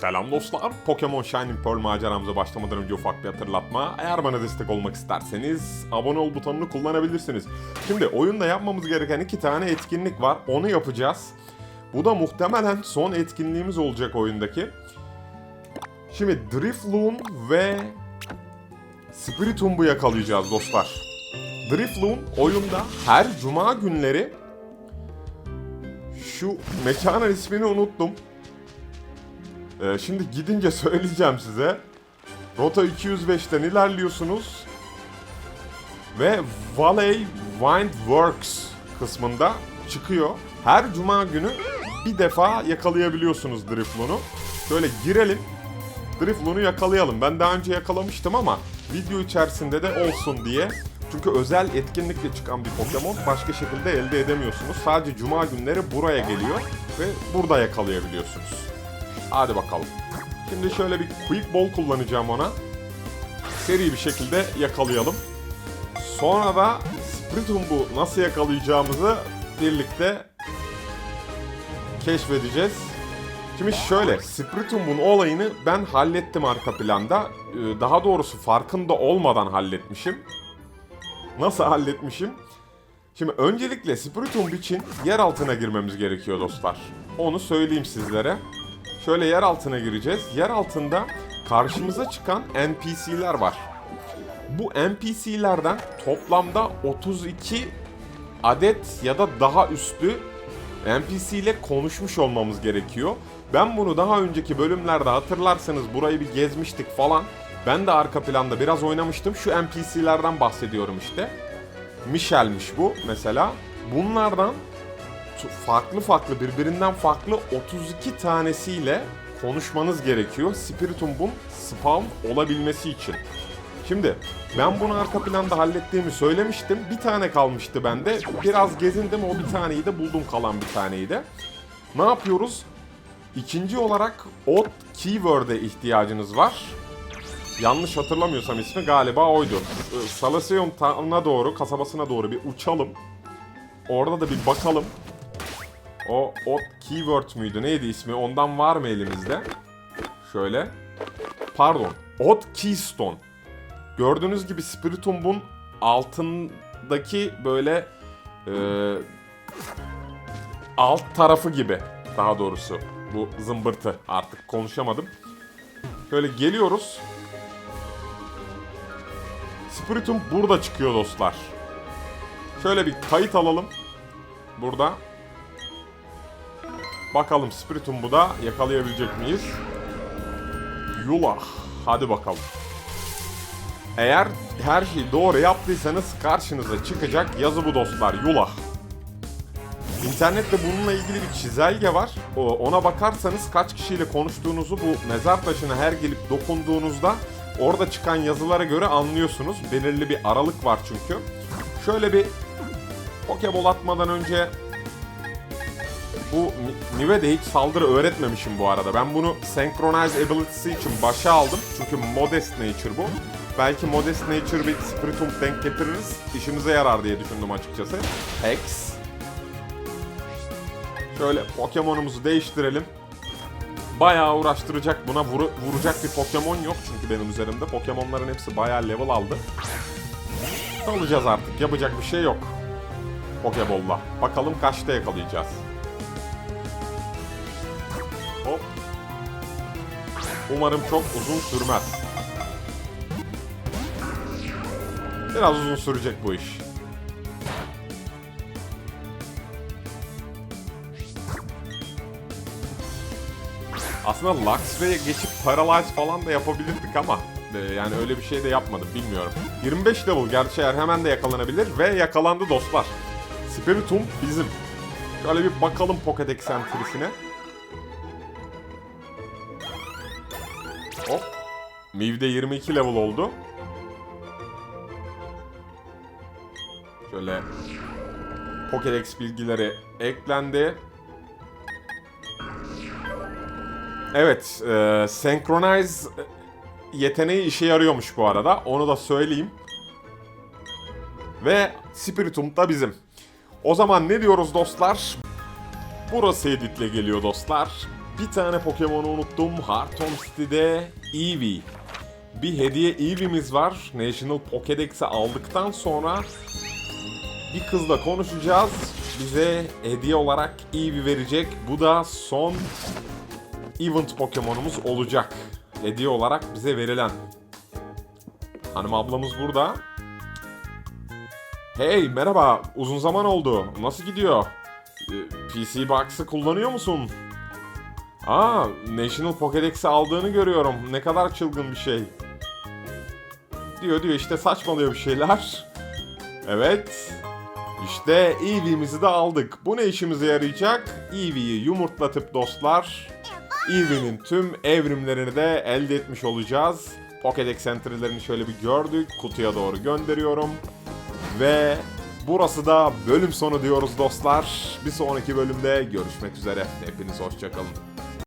Selam dostlar. Pokemon Shining Pearl maceramıza başlamadan önce ufak bir hatırlatma. Eğer bana destek olmak isterseniz abone ol butonunu kullanabilirsiniz. Şimdi oyunda yapmamız gereken iki tane etkinlik var. Onu yapacağız. Bu da muhtemelen son etkinliğimiz olacak oyundaki. Şimdi Drifloon ve Spiritombu yakalayacağız dostlar. Drifloon oyunda her cuma günleri şu mekanın ismini unuttum. Ee, şimdi gidince söyleyeceğim size. Rota 205'ten ilerliyorsunuz. Ve Valley Wind Works kısmında çıkıyor. Her cuma günü bir defa yakalayabiliyorsunuz Drifloon'u. Şöyle girelim. Drifloon'u yakalayalım. Ben daha önce yakalamıştım ama video içerisinde de olsun diye. Çünkü özel etkinlikle çıkan bir Pokemon başka şekilde elde edemiyorsunuz. Sadece cuma günleri buraya geliyor ve burada yakalayabiliyorsunuz. Hadi bakalım. Şimdi şöyle bir Quick Ball kullanacağım ona. Seri bir şekilde yakalayalım. Sonra da Spiritombu nasıl yakalayacağımızı birlikte keşfedeceğiz. Şimdi şöyle, Spiritombu'nun olayını ben hallettim arka planda. Ee, Daha doğrusu farkında olmadan halletmişim. Nasıl halletmişim? Şimdi öncelikle Spiritomb için yer altına girmemiz gerekiyor dostlar. Onu söyleyeyim sizlere. Şöyle yer altına gireceğiz. Yer altında karşımıza çıkan NPC'ler var. Bu NPC'lerden toplamda 32 adet ya da daha üstü NPC ile konuşmuş olmamız gerekiyor. Ben bunu daha önceki bölümlerde hatırlarsanız burayı bir gezmiştik falan. Ben de arka planda biraz oynamıştım. Şu NPC'lerden bahsediyorum işte. Michel'miş bu mesela. Bunlardan farklı farklı birbirinden farklı 32 tanesiyle konuşmanız gerekiyor. Spiritumb'un spawn olabilmesi için. Şimdi ben bunu arka planda hallettiğimi söylemiştim. Bir tane kalmıştı bende. Biraz gezindim o bir taneyi de buldum kalan bir taneyi de. Ne yapıyoruz? İkinci olarak ot keyword'e ihtiyacınız var. Yanlış hatırlamıyorsam ismi galiba oydu. Ee, Salaseum Town'a doğru, kasabasına doğru bir uçalım. Orada da bir bakalım. O ot keyword müydü neydi ismi ondan var mı elimizde? Şöyle. Pardon. Ot keystone. Gördüğünüz gibi Spiritumb'un altındaki böyle e, alt tarafı gibi daha doğrusu. Bu zımbırtı artık konuşamadım. Şöyle geliyoruz. Spiritum burada çıkıyor dostlar. Şöyle bir kayıt alalım. Burada. Bakalım Spiritum bu da yakalayabilecek miyiz? Yulah. Hadi bakalım. Eğer her şeyi doğru yaptıysanız karşınıza çıkacak yazı bu dostlar. Yulah. İnternette bununla ilgili bir çizelge var. Ona bakarsanız kaç kişiyle konuştuğunuzu bu mezar taşına her gelip dokunduğunuzda orada çıkan yazılara göre anlıyorsunuz. Belirli bir aralık var çünkü. Şöyle bir Pokeball atmadan önce bu Ni- Nive de hiç saldırı öğretmemişim bu arada. Ben bunu Synchronize Ability'si için başa aldım. Çünkü Modest Nature bu. Belki Modest Nature bir Spiritomb denk getiririz. İşimize yarar diye düşündüm açıkçası. Hex. Şöyle Pokemon'umuzu değiştirelim. Bayağı uğraştıracak buna vuru- vuracak bir Pokemon yok çünkü benim üzerimde. Pokemon'ların hepsi bayağı level aldı. Alacağız artık. Yapacak bir şey yok. Pokeball'la. Bakalım kaçta yakalayacağız. Hop. Umarım çok uzun sürmez. Biraz uzun sürecek bu iş. Aslında Luxray'e geçip Paralyze falan da yapabilirdik ama e, yani öyle bir şey de yapmadım bilmiyorum. 25 level gerçi eğer hemen de yakalanabilir ve yakalandı dostlar. Spiritum bizim. Şöyle bir bakalım Pokédex entrisine. Hop. Miv'de 22 level oldu. Şöyle Pokédex bilgileri eklendi. Evet, e, Synchronize yeteneği işe yarıyormuş bu arada. Onu da söyleyeyim. Ve Spiritum da bizim. O zaman ne diyoruz dostlar? Burası editle geliyor dostlar. Bir tane Pokemon'u unuttum. Hearthstone City'de Eevee. Bir hediye Eevee'miz var. National Pokédex'i aldıktan sonra bir kızla konuşacağız. Bize hediye olarak Eevee verecek. Bu da son event Pokemon'umuz olacak. Hediye olarak bize verilen. Hanım ablamız burada. Hey merhaba uzun zaman oldu. Nasıl gidiyor? Ee, PC Box'ı kullanıyor musun? Aa National Pokédex'i aldığını görüyorum. Ne kadar çılgın bir şey. Diyor diyor işte saçmalıyor bir şeyler. Evet. İşte Eevee'mizi de aldık. Bu ne işimize yarayacak? Eevee'yi yumurtlatıp dostlar Eevee'nin tüm evrimlerini de elde etmiş olacağız. Pokédex entry'lerini şöyle bir gördük. Kutuya doğru gönderiyorum. Ve burası da bölüm sonu diyoruz dostlar. Bir sonraki bölümde görüşmek üzere. Hepiniz hoşçakalın.